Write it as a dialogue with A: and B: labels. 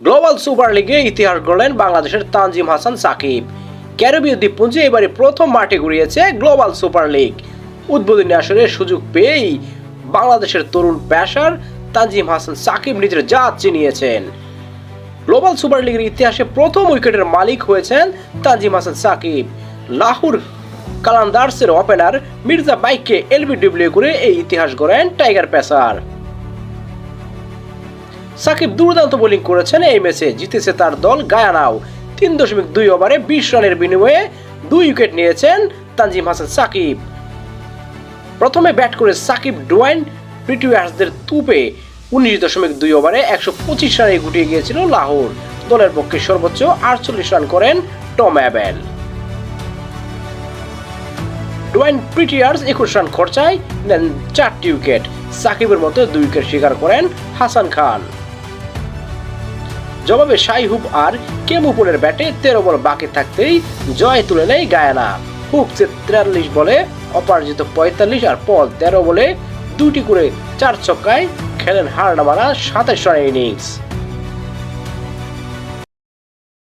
A: Global super লিগে ইতিহাস গড়লেন বাংলাদেশের তানজিম হাসান সাকিব। ক্যারিবীয় দ্বীপপুঞ্জে এবারে প্রথম মাঠে ঘুরিয়েছে গ্লোবাল সুপার লিগ উদ্বোধনী আসরে সুযোগ পেয়েই বাংলাদেশের তরুণ পেশার তানজিম হাসান সাকিব নিজের জাত চিনিয়েছেন। গ্লোবাল সুপার লিগের ইতিহাসে প্রথম উইকেটের মালিক হয়েছেন তানজিম হাসান সাকিব। লাহুর কালান্দার্সের ওপেনার মির্জা বাইককে এলবিডব্লিউ করে এই ইতিহাস গড়েন টাইগার পেসার। সাকিব দুর্দান্ত বোলিং করেছেন এই ম্যাচে, জিতেছে তার দল গায়ানাও। তিন দশমিক দুই ওভারে বিশ রানের বিনিময়ে দুই উইকেট নিয়েছেন তানজিম হাসান সাকিব। প্রথমে ব্যাট করে সাকিব ডোয়াইন প্রিটিওয়ার্সদের তুপে উনিশ দশমিক দুই ওভারে একশো পঁচিশ রানে গুটিয়ে গিয়েছিল লাহোর। দলের পক্ষে সর্বোচ্চ আটচল্লিশ রান করেন টম অ্যাবেল। ডোয়াইন প্রিটিয়ার্স একুশ রান খরচায় নেন চারটি উইকেট সাকিবের মতো দুই উইকেট শিকার করেন হাসান খান। জবাবে শাইহুব আর কেমুপুলের ব্যাটে তেরো বল বাকি থাকতেই জয় তুলে নেয় গায়ানা। হুকসে তেতাল্লিশ বলে, অপরাজিত পঁয়তাল্লিশ আর পল তেরো বলে দুটি করে চার ছক্কায় খেলেন হার নামানা সাতাশ রানের ইনিংস